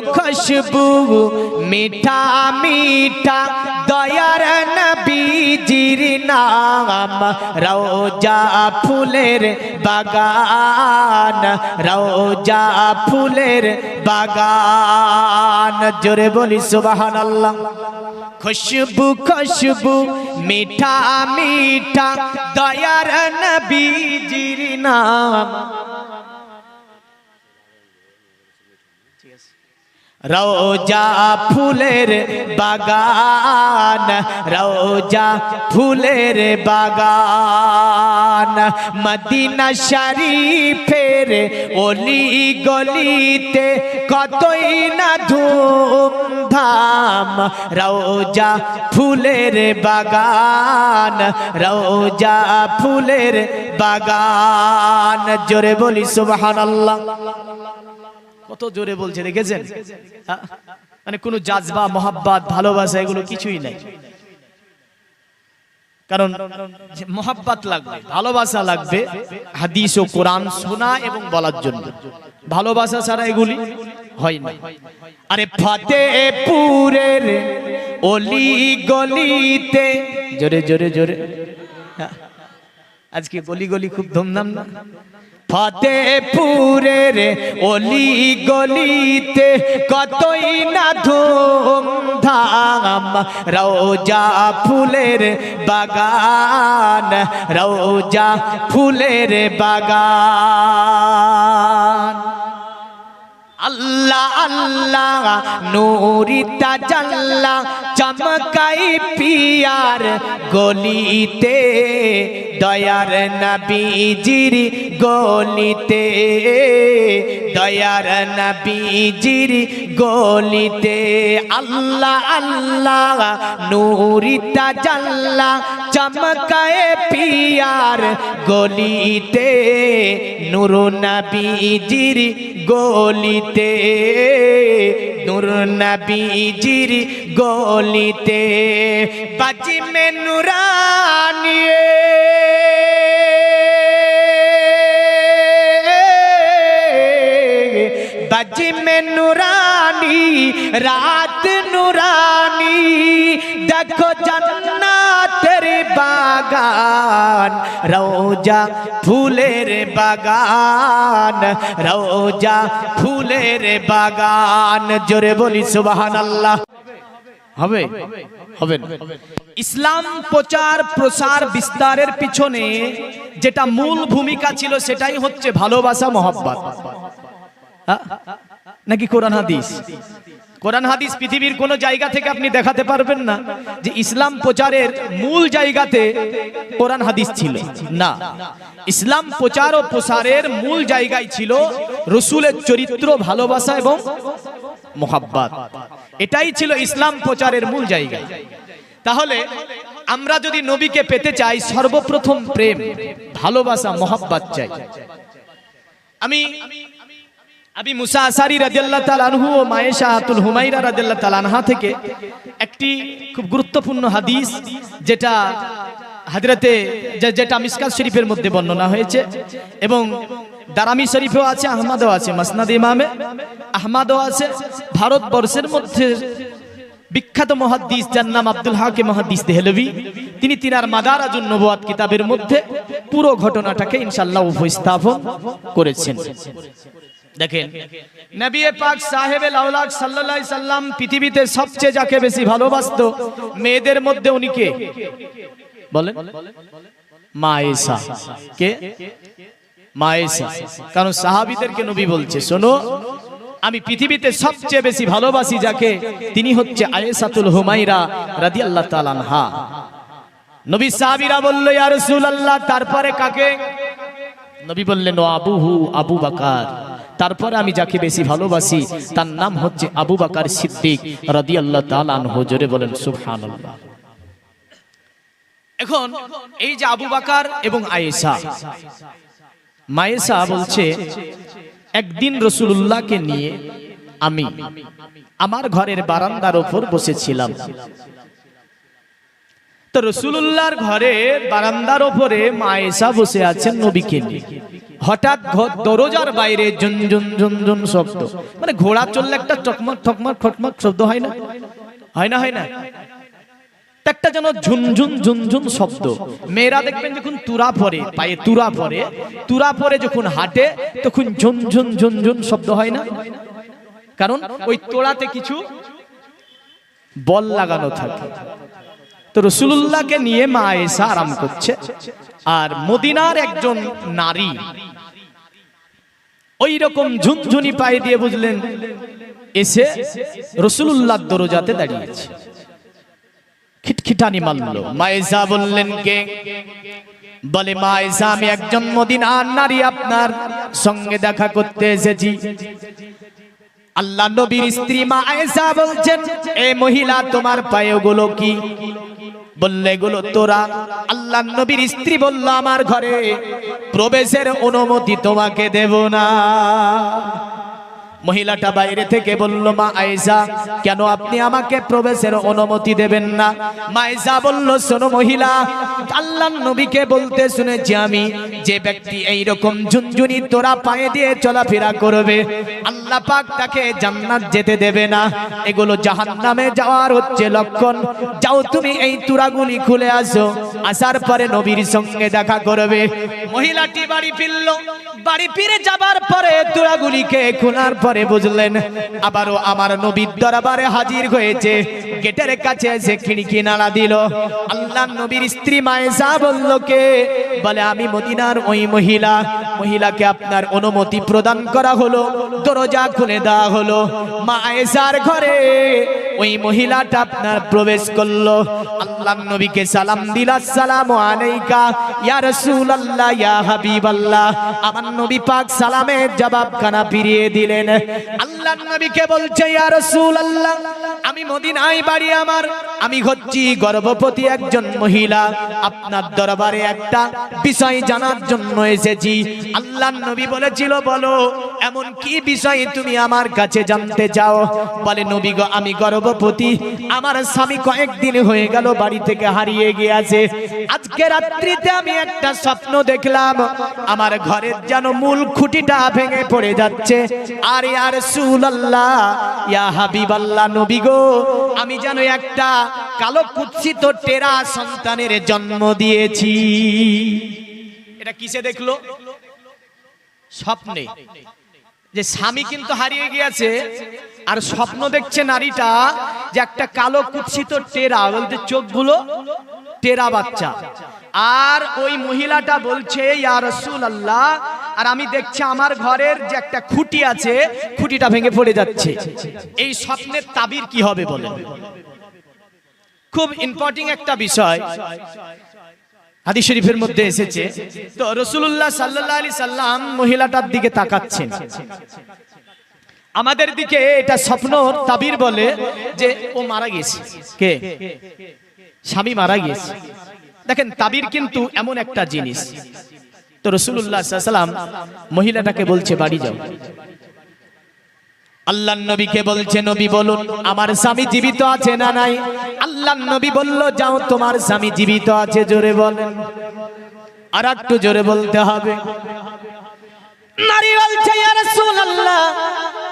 খুশবু, মিঠা মিঠা, দয়ার নবীজির নাম। রওজা ফুলের বাগান, রওজা ফুলের বাগান। জোরে বলি, সুবহানাল্লাহ। খুশবু খুশবু, মিঠা মিঠা, দয়ার নবীজির নাম। রওজা ফুলের বাগান, রওজা ফুলের বাগান। মদিনা শরীফের অলি গলিতে কতই না ধুমধাম। রওজা ফুলের বাগান, রওজা ফুলের বাগান। জোরে বলি, সুবহানাল্লাহ। কত জোরে বলছে দেখেছেন? মানে কোনো জাজবা, মহাব্বাত, ভালোবাসা এগুলো কিছুই নাই কারণ মহাব্বাত লাগবে, ভালোবাসা লাগবে হাদিস ও কোরআন শোনা এবং বলার জন্য ভালোবাসা ছাড়া এগুলি হয় না আরে ফতেপুরের অলি গলিতে, জোরে জোরে জোরে। আজকে গলি গলি খুব ধুমধাম না ফতেপুরের অলি গলিতে কতই না ধুমধাম। রৌজা ফুলের বাগান রৌজা ফুলের বাগান। আল্লাহ আল্লাহ, নূরি তাজাল্লা চমকাই পিয়ার গলিতে, দয়ার নবীজির গলিতে, দয়ার নবীজির গলিতে, আল্লাহ আল্লাহ, নূরি তাজাল্লা চমকায় পিয়ার গলিতে, নূর নবীজির গলিতে, নূর নবীজির গলিতে বাজি মে নুরানিয়ে। বাজি মে নুরানি রাত নুরানি দেখো জান্নাতের বাগান রওজা ফুলের বাগান রওজা ফুলের বাগান জোরে বলি সুবহানাল্লাহ হবে হবে। ইসলাম প্রচার, প্রসার, বিস্তারের পিছনে যেটা মূল ভূমিকা ছিল সেটাই হচ্ছে ভালোবাসা, মহব্বত? নাকি কোরআন হাদিস? কোরআন হাদিস পৃথিবীর কোন জায়গা থেকে আপনি দেখাতে পারবেন না যে ইসলাম প্রচারের মূল জায়গাতে কোরআন হাদিস ছিল। না। ইসলাম প্রচার ও প্রসারের মূল জায়গায় ছিল রসুলের চরিত্র, ভালোবাসা এবং মোহাব্বাত। এটাই ছিল ইসলাম প্রচারের মূল জায়গা। তাহলে আমরা যদি নবীকে পেতে চাই, সর্বপ্রথম প্রেম, ভালোবাসা, মোহাব্বাত চাই। আমি আবি মুসা আসারি রাদিয়াল্লাহু তাআলা আনহু ও মায়েশা আতুল হুমাইরা রাদিয়াল্লাহু তালানহা থেকে একটি খুব গুরুত্বপূর্ণ হাদিস যেটা হাজরাতে যেটা মিসকাত শরীফের মধ্যে বর্ণনা হয়েছে এবং দারামি শরীফেও আছে, আহমদও আছে, মাসনাদ ইমামে আহমদও আছে, ভারতবর্ষের মধ্যে বিখ্যাত মহাদ্দিস যার নাম আব্দুল হাকে মহাদ্দিস দেহলভি, তিনি তিনার মাদারাজুন নবুয়াত কিতাবের মধ্যে পুরো ঘটনাটাকে ইনশাল্লাহ উপস্থাপন করেছেন। দেখেন নবী পাক সাহেবে লাউলাক সাল্লাল্লাহু আলাইহি সাল্লাম পৃথিবীতে সবচেয়ে যাকে বেশি ভালোবাসতো মেয়েদের মধ্যে উনি কে? বলেন। মা কে? মা কারণ সাহাবীদেরকে নবী বলছে শোনো আমি পৃথিবীতে সবচেয়ে বেশি ভালোবাসি যাকে তিনি হচ্ছে আয়েশাতুল হুমাইরা রাদিয়াল্লাহু তাআলা আনহা। নবী সাহাবীরা বলল ইয়া রাসূলুল্লাহ তারপরে কাকে? নবী বললেন আবুহু আবু বাকার। তারপরে আমি যাকে বেশি ভালোবাসি, তার নাম হচ্ছে আবু বাকার সিদ্দিক রাদিয়াল্লাহু তাআলা আনহু। জোরে বলেন, সুবহানাল্লাহ। এখন এই যে আবু বাকার এবং আয়েশা, মায়েশা বলছে, একদিন রসুল্লাহকে নিয়ে আমি আমার ঘরের বারান্দার ওপর বসেছিলাম। তো রসুল্লাহর ঘরের বারান্দার ওপরে মায়েশা বসে আছেন নবীকে নিয়ে। হঠাৎ দরজার বাইরে শব্দ। মানে ঘোড়া চললে একটা টকমক ঠকমক খটমক শব্দ হয় না? হয় না হয় না? একটা যেন ঝুনঝুন ঝুনঝুন শব্দ। মেয়েরা দেখবেন যখন তুরা পরে, পায়ে তুরা পরে তুরা পরে যখন হাঁটে, তখন ঝুনঝুন ঝুনঝুন শব্দ হয় না? কারণ ওই তোড়াতে কিছু বল লাগানো থাকে। তো রসুল্লাহকে নিয়ে মা এসা আরাম করছে, আর মদিনার একজন নারী ওই রকম ঝুনঝুনি পায়ে দিয়ে বুঝলেন, এসে রসুল্লাহ দরজাতে দাঁড়িয়েছে। খিটখিটানি মানলো মায়েজা বললেন, কে? বলে, মায়েজা, আমি একজন মদিনার নারী আপনার সঙ্গে দেখা করতে এসেছি। আল্লাহ নবীর স্ত্রী মা আয়েশা বলছেন, এ মহিলা, তোমার পায়ে ওগুলো কি? বললে, এগুলো তোরা। আল্লাহ নবীর স্ত্রী বলল, আমার ঘরে প্রবেশের অনুমতি তোমাকে দেব না। মহিলাটা বাইরে থেকে বলল, মা আয়েশা, কেন আপনি আমাকে প্রবেশের অনুমতি দেবেন না? মায়েশা বলল, শোনো মহিলা আল্লাহ নবীকে বলতে শুনেছি আমি, যে ব্যক্তি এই রকম ঝুনঝুনি তোরা পায়ে দিয়ে চলাফেরা করবে, আল্লাহ পাক তাকে জান্নাত যেতে দেবে না। এগুলো জাহান্নামে যাওয়ার হচ্ছে লক্ষণ। যাও তুমি এই তুরাগুলি খুলে আসো, আসার পরে নবীর সঙ্গে দেখা করবে। মহিলাটি বাড়ি ফিরল। বাড়ি ফিরে যাবার পরে তুরাগুলিকে খোলার পরে বুঝলেন, আবারও আমার নবীর দরবারে হাজির হয়েছে। গেটের কাছে এসে খিড়কি নাড়া দিল। আল্লাহ নবীর স্ত্রী মায়েশা বলল, কে? বলে, আমি মদিনার ওই মহিলা। মহিলাকে আপনার অনুমতি প্রদান করা হলো, দরজা খুলে দেওয়া হলো। মা ঘরে ওই মহিলাটা আপনার প্রবেশ করল। আল্লাহ নবীকে সালাম দিল আসসালামু আলাইকা, ইয়া রাসূলুল্লাহ, ইয়া হাবিবাল্লাহ। আমার নবী পাক সালামের জবাব খানা ফিরিয়ে দিলেন। আল্লাহ নবীকে বলছে, ইয়া রাসূলুল্লাহ, আমি মদিনায় বাড়ি আমার, আমি হচ্ছি গর্ভবতী একজন মহিলা। আপনার দরবারে একটা বিষয় জানার জন্য এসেছি। আল্লাহ নবী বলেছিল, বলো, এমন কি বিষয় তুমি আমার কাছে জানতে চাও? বলে, নবী গো, আমি গর্ভবতী। আমার স্বামী কয়েকদিন হয়ে গেল বাড়ি থেকে হারিয়ে গিয়েছে। আজকে রাত্রিতে আমি একটা স্বপ্ন দেখলাম। আমার ঘরের যেন মূল খুঁটিটা ভেঙে পড়ে যাচ্ছে। আর ইয়ার সুলাল্লাহ ইয়া হাবিবাল্লাহ নবী গো, আমি যেন একটা কালো কুৎসিত টেরা সন্তানের জন্ম দিয়েছি। এটা কিসে দেখল? স্বপ্নে। যে স্বামী কিন্তু হারিয়ে গিয়েছে, আর স্বপ্ন দেখছে নারীটা যে একটা কালো কুৎসিত টেরা বলতে চোখগুলো টেরা বাচ্চা। আর ওই মহিলাটা বলছে, ইয়া রসুল আল্লাহ আর আমি দেখছি আমার ঘরের যে একটা খুঁটি আছে, খুঁটিটা ভেঙে পড়ে যাচ্ছে। এই স্বপ্নের তাবির কি হবে বলে খুব ইম্পর্টেন্ট একটা বিষয়। হাদিস শরীফের মধ্যে এসেছে, তো রসুল্লাহ সাল্লাহ আলি সাল্লাম মহিলাটার দিকে তাকাচ্ছেন। আমাদের দিকে এটা স্বপ্ন তাবির বলে যে ও মারা গেছে কে? স্বামী মারা গেছে দেখেন, তাবির কিন্তু এমন একটা জিনিস। তো রসুল্লাহ সাল্লাম মহিলাটাকে বলছে, বাড়ি যাও। আল্লাহ নবীকে বলছে, নবী বলুন, আমার স্বামী জীবিত আছে না নাই? আল্লাহ নবী বলল, যাও, তোমার স্বামী জীবিত আছে, জোরে বলেন। আর একটু জোরে বলতে হবে। নারী বলছে, ইয়া রাসূলুল্লাহ,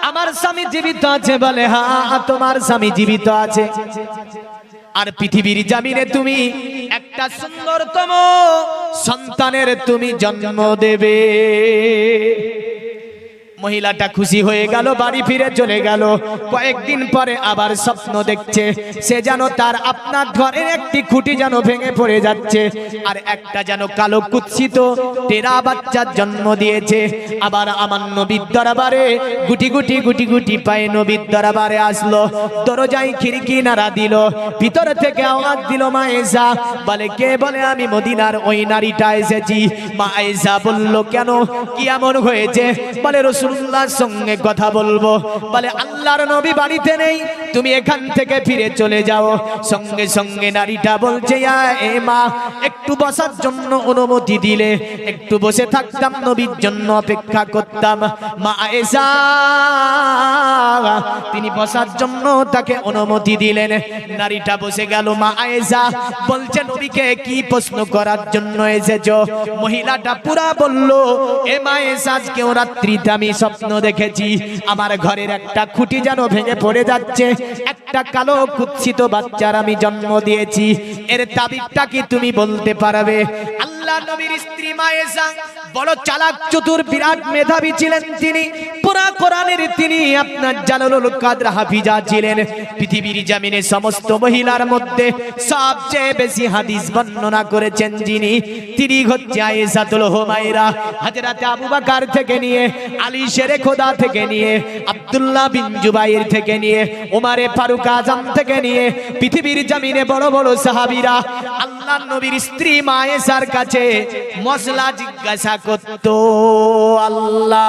আমার স্বামী জীবিত আছে বলে হ্যাঁ তোমার স্বামী জীবিত আছে। আর পৃথিবীর জামিনে তুমি একটা সুন্দরতম সন্তানের তুমি জন্ম দেবে। মহিলাটা খুশি হয়ে গেল, বাড়ি ফিরে চলে গেল। কয়েকদিন পরে আবার স্বপ্ন দেখছে, সে যেন তার আপনার ঘরের একটি খুঁটি যেন ভেঙে পড়ে যাচ্ছে, আর একটা যেন কালো কুৎসিত টেরা বাচ্চার জন্ম দিয়েছে। আবার আমার নবীর দরবারে গুটি গুটি গুটি গুটি পায়ে নবীর দরবারে আসলো, দরজায় খিড়কি নাড়া দিল, ভিতর থেকে আওয়াজ দিল, মা এসা। বলে, কে বলে আমি মদিনার ওই নারীটা এসেছি? মা এসা বলল, কেন? কি এমন হয়েছে? বলে রসুল্লাহর সঙ্গে কথা বলব। বলে আল্লাহর নবী বাড়িতে নেই। তুমি এখান থেকে ফিরে চলে যাও। সঙ্গে সঙ্গে নারীটা বলছে এ মা, একটু বসার জন্য অনুমতি দিলে। একটু বসে থাকতাম, নবীর জন্য অপেক্ষা করতাম। মা এসা তিনি বসার জন্য তাকে অনুমতি দিলেন। নারীটা বসে গেল, মা আয়েশা, বলছে নবীকে কি প্রশ্ন করার জন্য এসেছ? মহিলাটা পুরা বলল, এ মা এসা আজকেও রাত্রিতে আমি স্বপ্ন দেখেছি। আমার ঘরের একটা খুঁটি যেন ভেঙে পড়ে যাচ্ছে। একটা কালো কুৎসিত বাচ্চার আমি জন্ম দিয়েছি। এর দাবিটা কি তুমি বলতে পারবে? আল্লাহ নবীর স্ত্রী মায়েশা বড় চালাক চতুর বিরাট মেধাবী ছিলেন তিনি। পুরা কোরআনের তিনি আপনার জালালুল কাদর হাফিজা ছিলেন। পৃথিবীর জামিনে সমস্ত মহিলার মধ্যে সবচেয়ে বেশি হাদিস বর্ণনা করেছেন যিনি। তিনি হচ্ছে আয়েশাতুল হুমায়রা। হযরতে আবু বকর থেকে নিয়ে, আলী শেরে খোদা থেকে নিয়ে, আব্দুল্লাহ বিন জুবাইর থেকে নিয়ে ওমারে ফারুক আজম থেকে নিয়ে, পৃথিবীর জামিনে বড় বড় সাহাবীরা আল্লাহ নবীর স্ত্রী মায়েশার কাছে মশলা জিজ্ঞাসা করত, আল্লাহ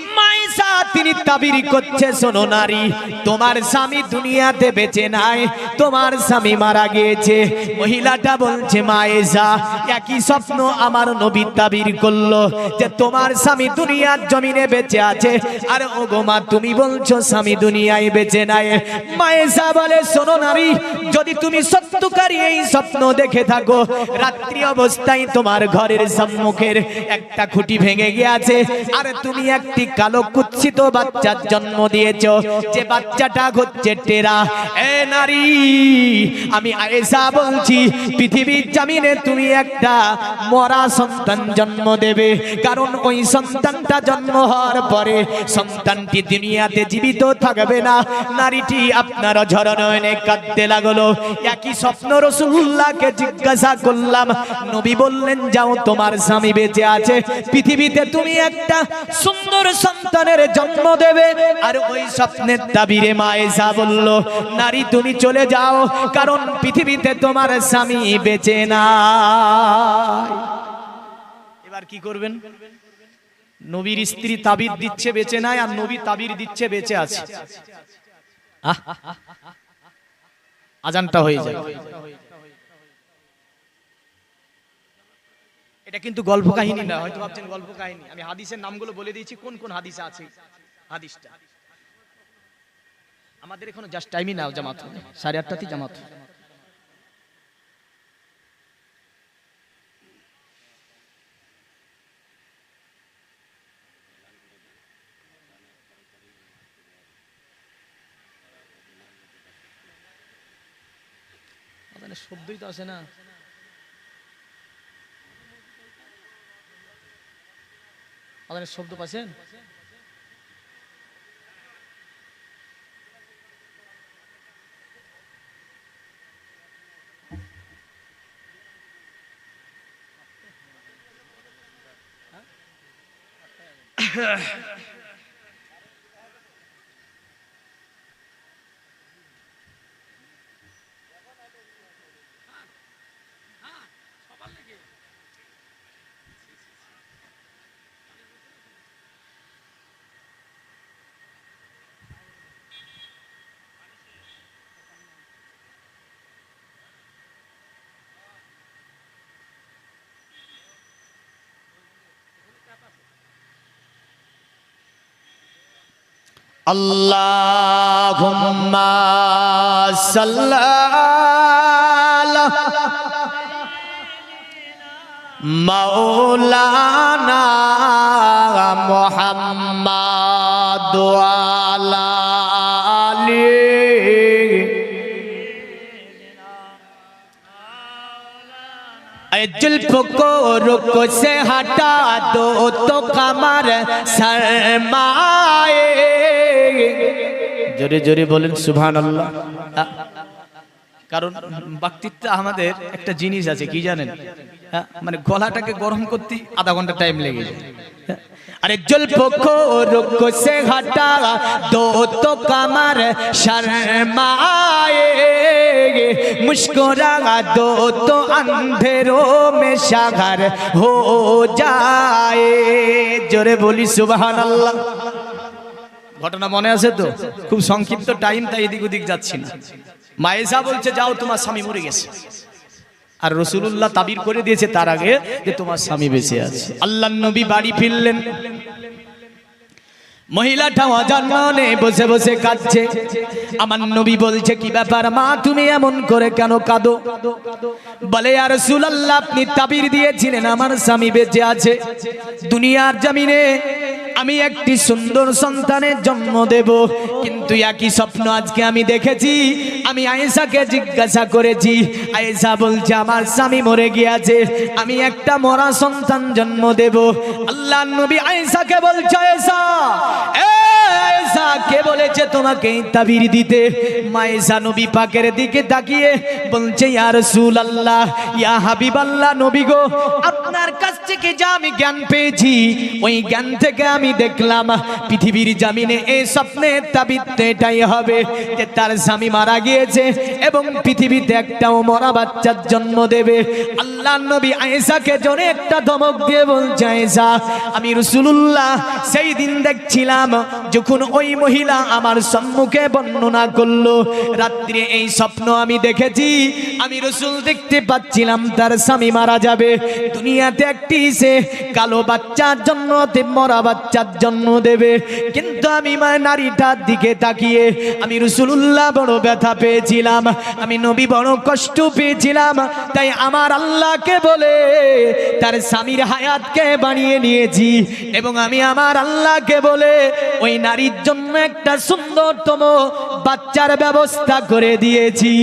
মাইসা তিনি তাবির করছে, শোনো নারী, তোমার স্বামী দুনিয়াতে বেঁচে নাই, তোমার স্বামী মারা গিয়েছে। মহিলাটা বলছে, মায়েশা, একই স্বপ্ন আমার নবী তাবির করল, যে তোমার স্বামী দুনিয়ার জমিনে বেঁচে আছে। আর ও গো তুমি বলছো স্বামী দুনিয়ায় বেঁচে নাই। মায়েশা বলে, শোনো নারী, যদি তুমি সত্যকারী এই স্বপ্ন দেখে থাকো, রাত্রি অবস্থায় তোমার ঘরের সম্মুখের একটা খুঁটি ভেঙে গিয়েছে। আর তুমি একটি কালো কুৎসিত বাচ্চার জন্ম দিয়েছ। যে বাচ্চাটা হচ্ছে টেরা, এ নারী, আমি আয়েশা বলছি, পৃথিবীর জামিনে তুমি একটা মরা সন্তান জন্ম দেবে। কারণ ওই সন্তানটা জন্ম হওয়ার পরে সন্তানটি দুনিয়াতে জীবিত থাকবে না। নারীটি আপনার ঝরনয়নে কাঁদতে লাগল। একই স্বপ্ন রসুল্লাহকে জিজ্ঞাসা করলাম, নবী বললেন, যাও, তোমার স্বামী বেঁচে আছে। পৃথিবীতে তুমি একটা সুন্দর সন্তানের জন্ম দেবে আর ওই স্বপ্নের দাবিরে মায়েশা বলল নারী তুমি চলে যাও কারণ পৃথিবীতে তোমার স্বামী বেঁচে না এবার কি করবেন নবীর স্ত্রী তাবির দিচ্ছে বেঁচে নাই আর নবী তাবির দিচ্ছে বেঁচে আছে আজানটা হয়ে যায় এটা কিন্তু গল্প কাহিনী না হয়তো ভাবছেন গল্প কাহিনী। আমি হাদিসের নামগুলো বলে দিয়েছি কোন কোন হাদিসে আছে? হাদিসটা। আমাদের এখনও জাস্ট টাইমই নাও জামাত। সাড়ে আটটাতেই জামাত। শব্দই তো আসে না। আজানের শব্দ পাচ্ছেন? اللهم صل على مولانا محمد وعلى آله اے جلف کو رک سے ہٹا دو تو کمر سرمائے জোরে জোরে বলেন সুভান কারণ বাক্তিত্ব আমাদের একটা জিনিস আছে, কি জানেন? মানে গলাটাকে গরম করতে আধা ঘণ্টা টাইম লেগে যায়। আরে জল্প রুখ কামার শর্মায়ে মুস্কুরা দো তো অন্ধেরো মে সাগর হো যায়। জোরে বলি, সুবহানাল্লাহ। ঘটনা মনে আছে তো? খুব সংক্ষিপ্ত টাইম তাই এদিক ওদিক যাচ্ছি না। মায়েশা বলছে, যাও, তোমার স্বামী মরে গেছে। আর রসুল্লাহ তাবির করে দিয়েছে তার আগে যে তোমার স্বামী বেঁচে আছে। আল্লাহ নবী বাড়ি ফিরলেন। মহিলাটা অজন্মনে বসে বসে কাঁদছে। আমার নবী বলছে, কি ব্যাপার মা, তুমি এমন করে কেন কাঁদো? বলে আর সুলাল্লাহ আপনি তাবির দিয়েছিলেন, আমার স্বামী বেঁচে আছে। দুনিয়ার জমিনে আমি একটি সুন্দর সন্তানের জন্ম দেব। কিন্তু একই স্বপ্ন আজকে আমি দেখেছি। আমি আয়েশাকে জিজ্ঞাসা করেছি। আয়েশা বলছে, আমার স্বামী মরে গিয়েছে। আমি একটা মরা সন্তান জন্ম দেব। আল্লাহ নবী আয়েশাকে বলছে, আয়েশা Hey! আয়েশা কে বলেছে তোমাকে তাবির দিতে? মায়েশা নবী পাকের দিকে তাকিয়ে বলছে, ইয়া রাসূলুল্লাহ, ইয়া হাবিবাল্লাহ নবী গো, আপনার কাছ থেকে যা আমি জ্ঞান পেয়েছি, ওই জ্ঞান থেকে আমি দেখলাম, পৃথিবীর জামিনে এই স্বপ্নের তাবিদ তো এটাই হবে যে তার স্বামী মারা গিয়েছে এবং পৃথিবীতে একটাও মরা বাচ্চার জন্ম দেবে। আল্লাহ নবী আয়েশাকে জোরে একটা ধমক দিয়ে বলছে, আয়েশা, আমি রসুলুল্লাহ, সেই দিন দেখছিলাম যখন ওই মহিলা আমার সম্মুখে বর্ণনা করল, রাত্রে এই স্বপ্ন আমি দেখেছি, আমি রসুল দেখতে পাচ্ছিলাম, তার স্বামী মারা যাবে। দুনিয়াতে একটি সে কালো বাচ্চার জন্য মরা বাচ্চার জন্ম দেবে। কিন্তু আমি নারীটার দিকে তাকিয়ে, আমি রসুল্লাহ বড় ব্যথা পেয়েছিলাম, আমি নবী বড় কষ্ট পেয়েছিলাম, তাই আমার আল্লাহকে বলে তার স্বামীর হায়াতকে বানিয়ে নিয়েছি এবং আমি আমার আল্লাহকে বলে, ওই নারীর জন্য একটা সুন্দরতম বাচ্চার ব্যবস্থা করে দিয়েছি।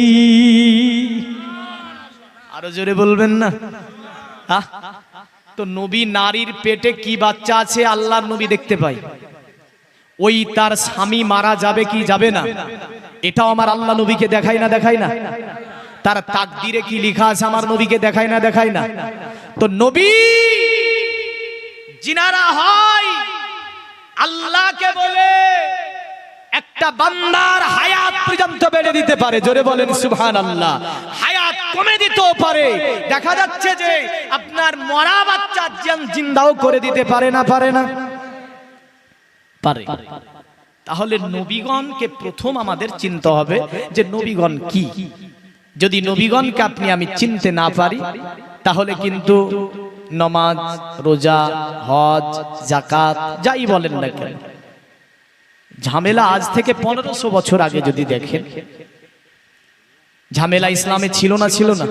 আরও জোরে বলবেন না? তো নবী নারীর পেটে কি বাচ্চা আছে আল্লাহর নবী দেখতে পাই। ওই তার স্বামী মারা যাবে কি যাবে না? এটাও আমার আল্লাহ নবীকে দেখাই না দেখাই না। তার তাকদিরে কি লেখা আছে আমার নবীকে দেখাই না দেখাই না। তো নবী জিনারা হয় আল্লাহকে বলে একটা বান্দার হায়াত পর্যন্ত বেড়ে দিতে পারে। জোরে বলেন সুবহান আল্লাহ হায়াত কমে দিতেও পারে। দেখা যাচ্ছে যে আপনার মরা বাচ্চা জিন- জিন্দাও করে দিতে পারে না পারে না? পারে। তাহলে নবীগণকে প্রথম আমাদের চিনতে হবে যে নবীগণ কি। যদি নবীগণকে আপনি আমি চিনতে না পারি, তাহলে কিন্তু নমাজ, রোজা, হজ জাকাত যাই বলেন না কেন। ঝামেলা আজ থেকে পনেরোশো বছর আগে যদি দেখেন, ঝামেলা ইসলামে ছিল না ছিল না।